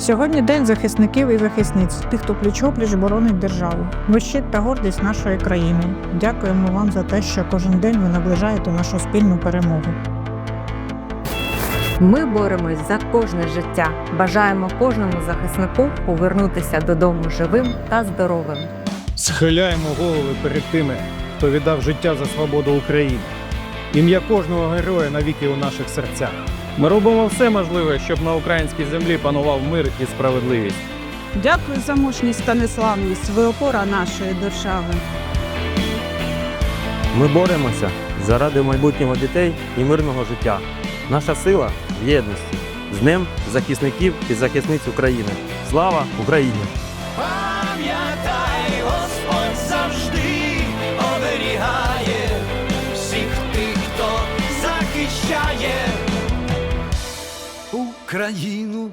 Сьогодні день захисників і захисниць, тих, хто пліч-опліч боронить державу. Ви щит та гордість нашої країни. Дякуємо вам за те, що кожен день ви наближаєте нашу спільну перемогу. Ми боремось за кожне життя. Бажаємо кожному захиснику повернутися додому живим та здоровим. Схиляємо голови перед тими, хто віддав життя за свободу України. Ім'я кожного героя навіки у наших серцях. Ми робимо все можливе, щоб на українській землі панував мир і справедливість. Дякую за мужність та незламність. Ви опора нашої держави. Ми боремося заради майбутнього дітей і мирного життя. Наша сила в єдності. З Днем захисників і захисниць України. Слава Україні! Пам'ятай, захищає Україну